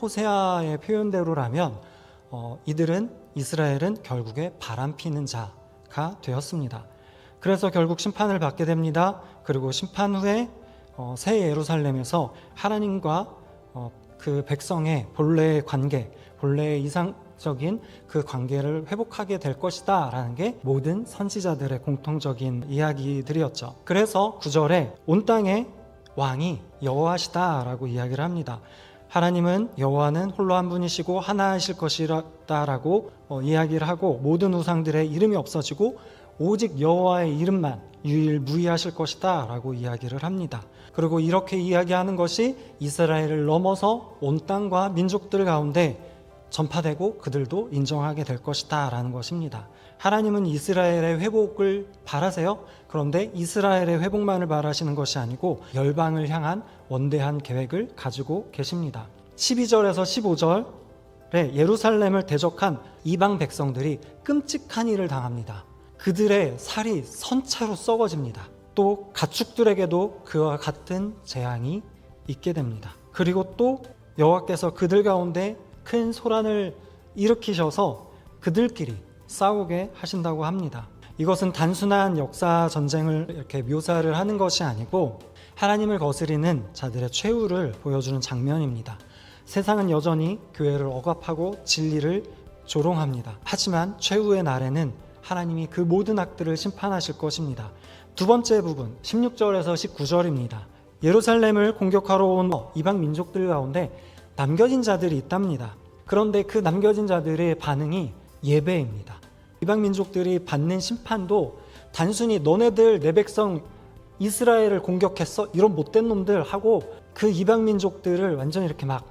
호세아의 표현대로라면 어, 이들은 이스라엘은 결국에 바람 피는 자가 되었습니다. 그래서 결국 심판을 받게 됩니다. 그리고 심판 후에 어, 새 예루살렘에서 하나님과 어, 그 백성의 본래의 관계, 본래의 이상적인 그 관계를 회복하게 될 것이다 라는 게 모든 선지자들의 공통적인 이야기들이었죠. 그래서 구절에 온 땅의 왕이 여호와시다 라고 이야기를 합니다. 하나님은 여호와는 홀로 한 분이시고 하나이실 것이다라고 어, 이야기를 하고 모든 우상들의 이름이 없어지고 오직 여호와의 이름만 유일무이하실 것이다라고 이야기를 합니다. 그리고 이렇게 이야기하는 것이 이스라엘을 넘어서 온 땅과 민족들 가운데 전파되고 그들도 인정하게 될 것이다 라는 것입니다. 하나님은 이스라엘의 회복을 바라세요. 그런데 이스라엘의 회복만을 바라시는 것이 아니고 열방을 향한 원대한 계획을 가지고 계십니다. 12절에서 15절에 예루살렘을 대적한 이방 백성들이 끔찍한 일을 당합니다. 그들의 살이 선체로 썩어집니다. 또 가축들에게도 그와 같은 재앙이 있게 됩니다. 그리고 또 여호와께서 그들 가운데 큰 소란을 일으키셔서 그들끼리 싸우게 하신다고 합니다. 이것은 단순한 역사 전쟁을 이렇게 묘사를 하는 것이 아니고 하나님을 거스리는 자들의 최후를 보여주는 장면입니다. 세상은 여전히 교회를 억압하고 진리를 조롱합니다. 하지만 최후의 날에는 하나님이 그 모든 악들을 심판하실 것입니다. 두 번째 부분, 16절에서 19절입니다. 예루살렘을 공격하러 온 이방 민족들 가운데 남겨진 자들이 있답니다. 그런데 그 남겨진 자들의 반응이 예배입니다. 이방 민족들이 받는 심판도 단순히 너네들 내 백성 이스라엘을 공격했어 이런 못된 놈들 하고 그 이방 민족들을 완전히 이렇게 막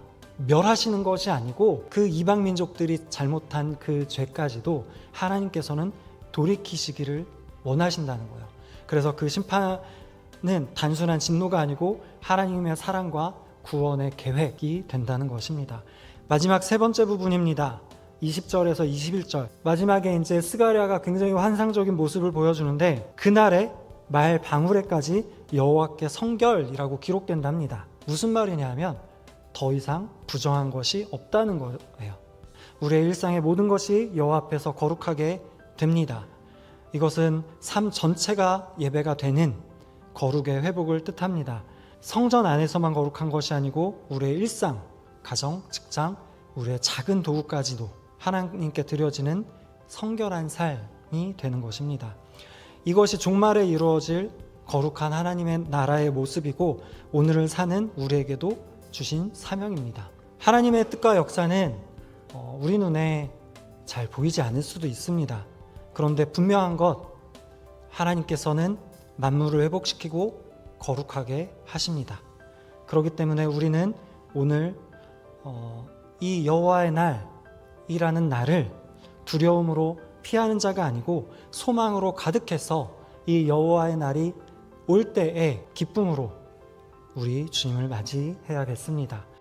멸하시는 것이 아니고 그 이방 민족들이 잘못한 그 죄까지도 하나님께서는 돌이키시기를 원하신다는 거예요. 그래서 그 심판은 단순한 진노가 아니고 하나님의 사랑과 구원의 계획이 된다는 것입니다. 마지막 세 번째 부분입니다. 20절에서 21절. 마지막에 이제 스가랴가 굉장히 환상적인 모습을 보여주는데 그날에 말 방울에까지 여호와께 성결이라고 기록된답니다. 무슨 말이냐면 더 이상 부정한 것이 없다는 거예요. 우리의 일상의 모든 것이 여호와 앞에서 거룩하게 됩니다. 이것은 삶 전체가 예배가 되는 거룩의 회복을 뜻합니다. 성전 안에서만 거룩한 것이 아니고 우리의 일상, 가정, 직장, 우리의 작은 도구까지도 하나님께 드려지는 성결한 삶이 되는 것입니다. 이것이 종말에 이루어질 거룩한 하나님의 나라의 모습이고 오늘을 사는 우리에게도 주신 사명입니다. 하나님의 뜻과 역사는 어, 우리 눈에 잘 보이지 않을 수도 있습니다. 그런데 분명한 것 하나님께서는 만물을 회복시키고 거룩하게 하십니다. 그렇기 때문에 우리는 오늘 어, 이 여호와의 날이라는 날을 두려움으로 피하는 자가 아니고 소망으로 가득해서 이 여호와의 날이 올 때에 기쁨으로 우리 주님을 맞이해야겠습니다.